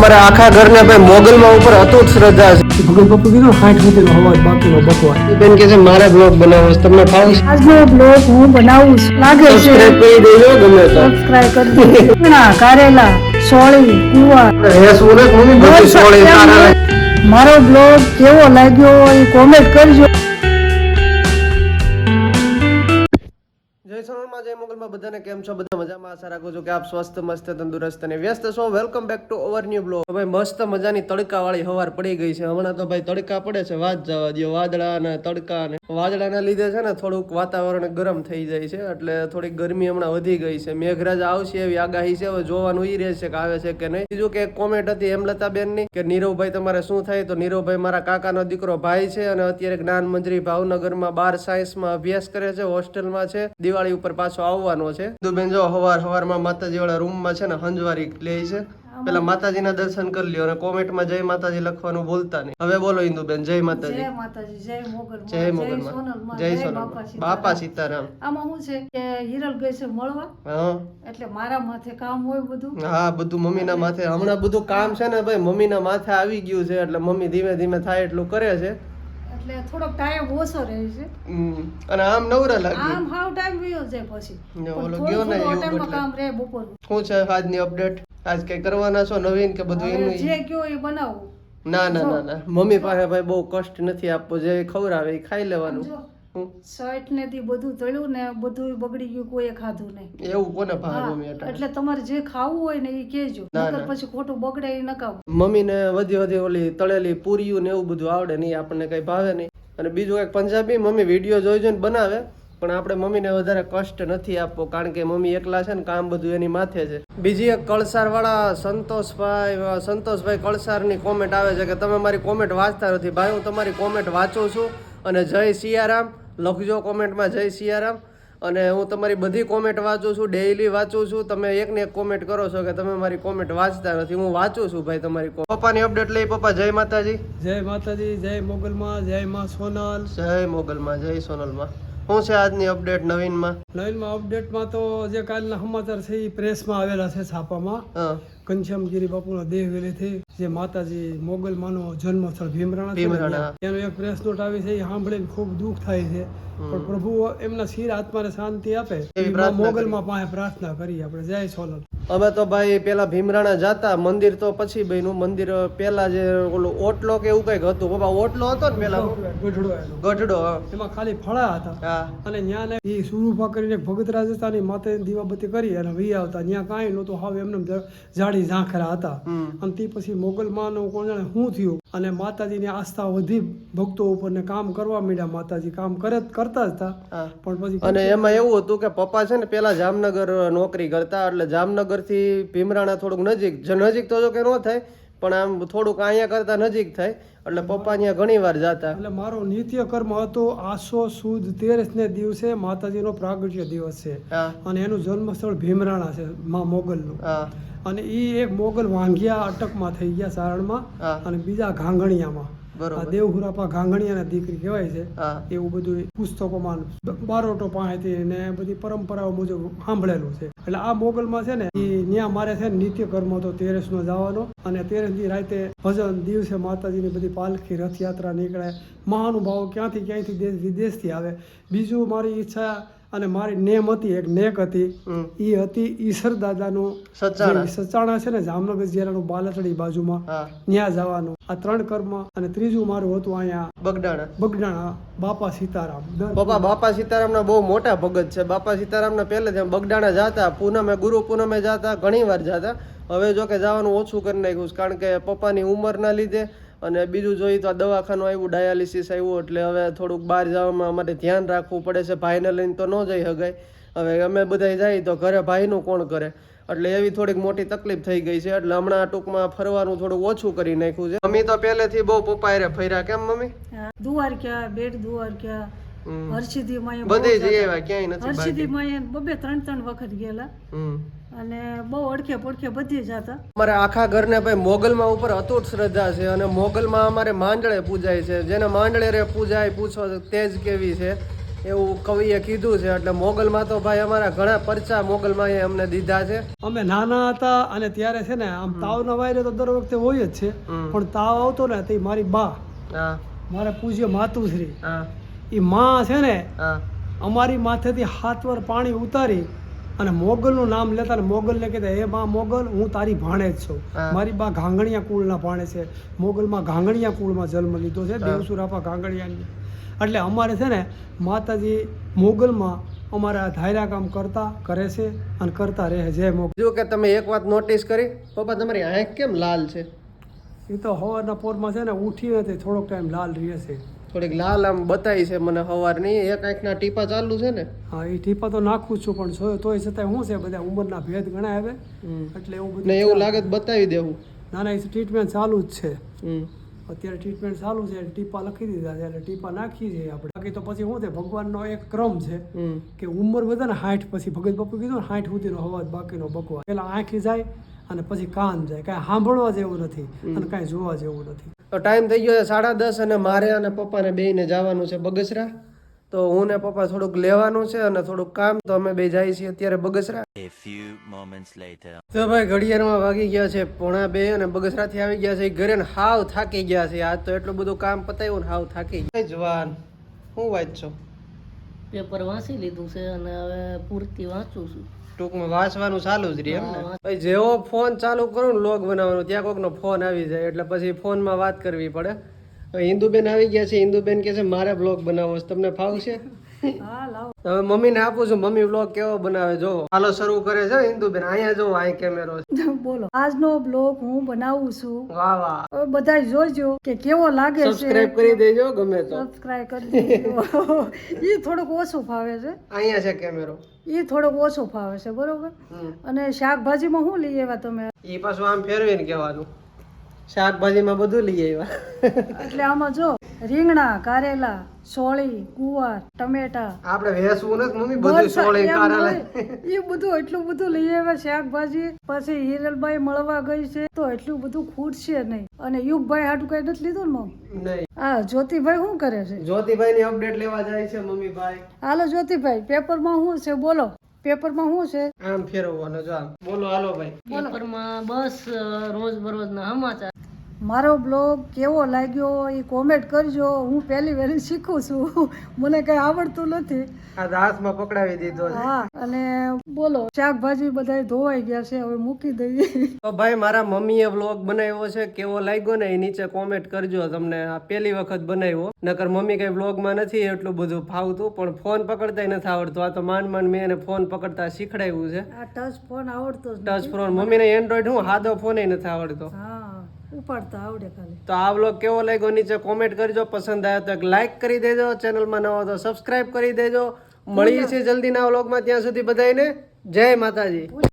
અમારા આખા ઘરને ભાઈ મોગલમાં ઉપર અતૂટ શ્રદ્ધા છે. ભગત બાપુ કીધું સાઠ સુધીનો અવાજ બાકીનો બકવાસ. બેન કે છે મારે બ્લોગ બનાવો છે તમને ફાવે છે? આજનો બ્લોગ હું બનાવું છું. લાગે છે સબસ્ક્રાઇબ કરી દેજો ગમે તો. સબસ્ક્રાઇબ કરી દેજો. ના કારેલા સોળી કુવા. હે ઉને મમ્મી બધી સોળી મારો બ્લોગ કેવો લાગ્યો એ કોમેન્ટ કરજો. જય જય મોગલમાં બધાને કેમ છો? બધા મજામાં? આશા રાખું છું કે આપ સ્વસ્થ, મસ્ત, તંદુરસ્ત અને વ્યસ્ત છો. Welcome back to our new blog ભાઈ, મસ્ત મજાની તડકા વાળી હવાર પડી ગઈ છે. હમણાં તો ભાઈ તડકા પડે છે. વાત જવા દો વાદળા અને તડકા અને વાદળાના લીધે છે ને થોડુંક વાતાવરણ ગરમ થઈ જાય છે. એટલે થોડીક ગરમી હમણાં વધી ગઈ છે. મેઘરાજ આવશે એવી આગાહી છે. હવે જોવાનું ઈ રહે છે કે આવે છે કે નહીં. બીજું કે કોમેન્ટ હતી હેમલતાબેનની કે નીરવભાઈ તમારે શું થાય? તો નીરવભાઈ મારા કાકાનો દીકરો ભાઈ છે અને અત્યારે જ્ઞાન મંજરી ભાવનગરમાં બાર સાયન્સમાં અભ્યાસ કરે છે. હોસ્ટેલમાં છે. દિવાળી ઉપર પાછો આવવાનો છે. દુબેન જો હવાર હવારમાં માતાજી વાળા રૂમમાં છે ને હંજવારી લે છે. પેલા માતાજીના દર્શન કરી લ્યો અને કોમેન્ટમાં જય માતાજી લખવાનું ભૂલતા નહીં. હવે બોલો ઇન્દુબેન જય માતાજી. જય માતાજી જય મોગલ જય મોગલમાં જય સોનલ બાપા સીતારામ. આમાં શું છે કે હિરલ ગઈ છે મળવા. હા. એટલે મારા માથે કામ હોય બધું. હા બધું મમ્મીના માથે. હમણાં બધું કામ છે ને ભાઈ મમ્મીના માથે આવી ગયું છે એટલે મમ્મી ધીમે ધીમે થાય એટલું કરે છે. એટલે થોડોક ટાઈમ ઓછો રહે છે. અને આમ નવરા લાગે. આમ હાવ ટાઈમ વયો જાય પછી. ઓલો ગયો ને એવું કામ રહે બપોર. શું છે આજની અપડેટ આજ કઈ કરવાના છો નવીન કે બધું એનું જે કયો એ બનાવું. ના ના ના ના. મમ્મી પાસે ભાઈ બહુ કષ્ટ નથી આપવો જે ખવડાવે એ ખાઈ લેવાનું. શર્ટ ને થી બધું તળ્યું ને બધું બગડી ગયું કોઈએ ખાધું નહીં. એવું કોને ભાવે મમ્મી એટલે તમારે જે ખાવું હોય ને એ કહેજો. નકર પછી ખોટું બગડે એ નકાવું મમ્મી ને વધી વધી ઓલી તળેલી પૂરીયું ને એવું બધું આવડે નહીં આપણને કઈ ભાવે નહીં. અને બીજું કઈ પંજાબી મમ્મી વીડિયો જોઈ જોઈને બનાવે પણ આપણે મમ્મીને વધારે કષ્ટ નથી આપવો કારણ કે મમ્મી એકલા છે ને કામ બધું એની માથે છે. બીજી એક કળસાર વાળા સંતોષભાઈ સંતોષભાઈ કળસારની કોમેન્ટ આવે છે કે તમે મારી કોમેન્ટ વાંચતા નથી. ભાઈ હું તમારી કોમેન્ટ વાંચું છું. અને જય સિયારામ. લખજો કોમેન્ટમાં જય સિયારામ. અને હું તમારી બધી કોમેન્ટ વાંચું છું ડેઈલી વાંચું છું. તમે એક ને એક કોમેન્ટ કરો છો કે તમે મારી કોમેન્ટ વાંચતા નથી. હું વાંચું છું ભાઈ તમારી. પપ્પાની અપડેટ લઈ પપ્પા જય માતાજી. જય માતાજી જય મોગલમાં જય માં સોનલ. જય મોગલમાં જય સોનલમાં. શું છે આજની અપડેટ નવીનમાં? નવીનમાં અપડેટમાં તો જે કાલના સમાચાર છે એ પ્રેસમાં આવેલા છે છાપામાં. ઘનશ્યામગીરી બાપુનો દેહ વેલેથી. જે માતાજી મોગલમાંનો જન્મસ્થળ ભીમરાણા ભીમરાણા. એનો એક પ્રેસ નોટ આવી છે એ સાંભળીને ખૂબ દુઃખ થાય છે પણ પ્રભુ એમના શિર આત્માને શાંતિ આપે. મોગલમાં પાસે પ્રાર્થના કરી આપણે. જય સોલન અમે તો ભાઈ પેલા ભીમરાણા જાતા મંદિર તો પછી બન્યું. મંદિર પેલા જે ઓલું ઓટલો કે એવું કંઈક હતું. બાબા ઓટલો હતો ને પેલા? ગઢડો ગઢડો એમાં ખાલી ફળા હતા. અને ત્યાં ને એ સુરૂપા કરીને ભગત રાજસ્થાની માતે દીવાબત્તી કરી અને વી આવતા. ત્યાં કાંઈ નહોતું. હાવ એમને જાડી ઝાંખરા હતા. અને તે પછી મોગલમાંનું કોણ જાણે શું થયું. અને માતાજીની આસ્થા વધી ભક્તો ઉપર ને કામ કરવા માંડ્યા. માતાજી કામ કરે કરતા જ હતા. પણ પછી અને એમાં એવું હતું કે પપ્પા છે ને પેલા જામનગર નોકરી કરતા એટલે જામનગરથી ભીમરાણા થોડુંક નજીક નજીક તો જો કે ન થાય પણ આમ થોડુંક અહીંયા કરતા નજીક થાય એટલે પપ્પા અહીંયા ઘણી વાર જતા. એટલે મારો નિત્ય કર્મ હતો આસો સુદ તેરસ ને દિવસે માતાજીનો પ્રાગટ્ય દિવસ છે. અને એનું જન્મસ્થળ ભીમરાણા છે માં મોગલનું. નું અને એ એક મોગલ વાંઘિયા અટકમાં થઈ ગયા સારણમાં અને બીજા ઘાંગણિયામાં આ બરોબર દેવહુરાપા ઘાંગણિયાના દીકરી કહેવાય છે. એવું બધું પુસ્તકોમાં બારોટો પાસેથી ને બધી પરંપરાઓ મુજબ સાંભળેલું છે. એટલે આ મોગલમાં છે ને એ ત્યાં મારે છે ને નિત્ય કર્મ તો તેરસ નો જવાનો અને તેરસની રાતે ભજન દિવસે માતાજીની બધી પાલખી રથયાત્રા નીકળે. મહાનુભાવો ક્યાંથી ક્યાંયથી દેશ વિદેશથી આવે. બીજું મારી ઈચ્છા અને મારી નેમ હતી એક નેક હતી. એ હતી ઈશ્વર દાદાનું સચાણા છે ને જામનગર જિલ્લાનું બાલાચડી બાજુમાં. ત્યાં જવાનું. આ ત્રણ કર્મ અને ત્રીજું મારું હતું અહીંયા બગડાણા. બગડાણા બાપા સીતારામ. બાપા બાપા સીતારામ ના બહુ મોટા ભગત છે. બાપા સીતારામના પહેલેથી આમ બગડાણા જાતા પૂનમે ગુરુ પૂનમે જાતા ઘણી વાર જાતા. હવે જો કે જવાનું ઓછું કરી નાખ્યું કારણ કે પપ્પાની ઉંમરના લીધે અને બીજું જોઈએ તો આ દવાખાનું આવ્યું, ડાયાલિસિસ આવ્યું, એટલે હવે થોડુંક બહાર જવામાં અમારે ધ્યાન રાખવું પડે છે. ભાઈને લઈને તો ન જઈ શકાય હવે અમે બધા જઈએ તો ઘરે ભાઈનું કોણ કરે? એટલે એવી થોડીક મોટી તકલીફ થઈ ગઈ છે. એટલે હમણાં ટૂંકમાં ફરવાનું થોડુંક ઓછું કરી નાખ્યું છે. મમ્મી તો પહેલેથી બહુ પપ્પા રે ફર્યા. કેમ મમ્મી? દ્વારકા બેટ દ્વારકા હમ. હર્ષિદી માય બધે જઈ આવ્યા ક્યાંય નથી હર્ષિદી માય બબે ત્રણ ત્રણ વખત ગયેલા. અને બહુ ઓળખે પડખે બધી જતા. અમારે આખા ઘરને ભાઈ મોગલમાં ઉપર અતૂટ શ્રદ્ધા છે અને મોગલમાં અમારે માંડળે પૂજાય છે. જેને માંડળે રે પૂજાય પૂછો તેજ કેવી છે. એવું કવિએ કીધું છે. એટલે મોગલમાં તો ભાઈ અમારા ઘણા પરચા મોગલમાં એ અમને દીધા છે. અમે નાના હતા અને ત્યારે છે ને આમ તાવ ના વાયરે તો દર વખતે હોય જ છે. પણ તાવ આવતો ને તે મારી બા. હા. મારા પૂજ્ય માતુશ્રી. હા. એ માં છે ને અમારી માથેથી હાથ વાર પાણી ઉતારી અને મોગલનું નામ લેતા ને મોગલને કહેતા હે બા મોગલ હું તારી ભાણે જ છું. મારી બા ઘાંગણિયા કુળના ભાણે છે. મોગલમાં ઘાંગણિયા કુળમાં જન્મ લીધો છે દેવસુરાપા ઘાંગણિયાની. એટલે અમારે છે ને માતાજી મોગલમાં અમારા ધાયરા કામ કરતા કરે છે અને કરતા રહે જય મોગલ. જો કે તમે એક વાત નોટિસ કરી પપ્પા તમારી આંખ કેમ લાલ છે? એ તો હવારના પોરમાં છે ને ઉઠી નથી થોડોક ટાઈમ લાલ રહે છે. થોડીક લાલ આમ બતાવી છે મને સવારની એક આંખના ટીપા ચાલુ છે ને? હા એ ટીપા તો નાખું છું પણ જો તોય છતાંય શું છે બધા ઉંમરના ભેદ ઘણા આવે. એટલે એવું બધું એવું લાગે બતાવી દેવું ના ના એ ટ્રીટમેન્ટ ચાલુ જ છે. અત્યારે ટ્રીટમેન્ટ ચાલુ છે ટીપા લખી દીધા છે એટલે ટીપા નાખી છે આપણે. બાકી તો પછી શું છે ભગવાનનો એક ક્રમ છે કે ઉંમર વધે ને હાઠ પછી ભગત બાપુ કીધું ને હાઠ સુધીનો હવાજ બાકીનો બકવા પેલા આંખી જાય અને પછી કાન જાય. કાંઈ સાંભળવા જેવું નથી અને કાંઈ જોવા જેવું નથી. તો ટાઈમ થઈ ગયો છે સાડા દસ અને મારે અને પપ્પાને બેને જવાનું છે બગસરા. તો હું ને પપ્પા થોડુંક લેવાનું છે અને થોડુંક કામ તો અમે બે જઈએ છીએ અત્યારે બગસરા. તો ભાઈ ઘડિયાળમાં વાગી ગયા છે પોણા બે અને બગસરાથી આવી ગયા છે. ઘરે ને હાવ થાકી ગયા છે. આજ તો એટલું બધું કામ પતાવ્યું ને હાવ થાકી ગયા. જવાન હું વાંચો? પેપર વાંચી લીધું છે અને હવે પૂરતી વાંચું છું. ટૂંકમાં વાંચવાનું ચાલુ જ રહે એમ ને. જેવો ફોન ચાલુ કરું ને લોગ બનાવવાનું, ત્યાં કોકનો ફોન આવી જાય, એટલે પછી ફોનમાં વાત કરવી પડે. હિન્દુબેન આવી ગયા છે, હિન્દુબેન કે છે, મારે બ્લોગ બનાવવો તમને ફાવશે? હા મમ્મી ને આપું છું મમ્મી બ્લોગ કેવો બનાવે જો. હાલો શરૂ કરે છે હિન્દુબેન અહીંયા જો અહીં કેમેરો બોલો. આજનો બ્લોગ હું બનાવું છું. વાહ વાહ. હવે બધા જોજો કે કેવો લાગે છે. સબસ્ક્રાઇબ કરી દેજો ગમે તો. સબસ્ક્રાઇબ કરી દેજો. ઈ થોડુંક ઓછું ફાવે છે. અહીંયા છે કેમેરો એ થોડોક ઓછો ફાવે છે બરોબર. અને શાકભાજીમાં શું લઈ આવ્યા તમે? ઈ પાછું આમ ફેરવીને કહેવાનું. શાકભાજીમાં બધું લઈ આવ્યા. એટલે આમાં જો રીંગણા કારેલા સોળી કુવાર ટમેટા. આપણે વેસવું નથી મમ્મી બધું સોળી કારેલા. એ બધું એટલું બધું લઈ આવ્યા શાકભાજી. પછી હિરલભાઈ મળવા ગઈ છે તો એટલું બધું ખૂટશે નહીં. અને યુગભાઈ હાટું કઈ નથી લીધું ને મમ્મી નહીં. આ જ્યોતિભાઈ શું કરે છે? જ્યોતિભાઈ ની અપડેટ લેવા જાય છે મમ્મી ભાઈ. હાલો જ્યોતિભાઈ પેપરમાં શું છે? બોલો. પેપરમાં શું છે? આમ ફેરવવાનો જો બોલો હાલો ભાઈ. પેપરમાં બસ રોજ બરોજના સમાચાર મારો બ્લોગ કેવો લાગ્યો એ કોમેન્ટ કરજો. હું પહેલી વહેલી શીખું છું. મને કઈ આવડતું નથી. હાથમાં પકડાવી દીધો હા અને બોલો શાકભાજી બધા ધોવાઈ ગયા છે હવે મૂકી દઈએ. તો ભાઈ મારા મમ્મીએ વ્લોગ બનાવ્યો છે. કેવો લાગ્યો ને એ નીચે કોમેન્ટ કરજો. તમને આ પહેલી વખત બનાવ્યો. નકર મમ્મી કઈ વ્લોગમાં નથી એટલું બધું ફાવતું પણ ફોન પકડતા નથી આવડતું. આ તો માંડ માંડ મેં એને ફોન પકડતા શીખડાવ્યું છે. આ ટચ ફોન આવડતો ટચ ફોન મમ્મીને એન્ડ્રોઈડ હું? હાદો ફોન નથી આવડતો. હા. ઉપાડતા આવડે ખાલી. તો આ વ્લોગ કેવો લાગ્યો નીચે કોમેન્ટ કરજો. પસંદ આવ્યો તો એક લાઈક કરી દેજો. ચેનલમાં નવો તો સબસ્ક્રાઇબ કરી દેજો. મળીએ છીએ જલ્દીના વ્લોગમાં. ત્યાં સુધી બધાને જય માતાજી.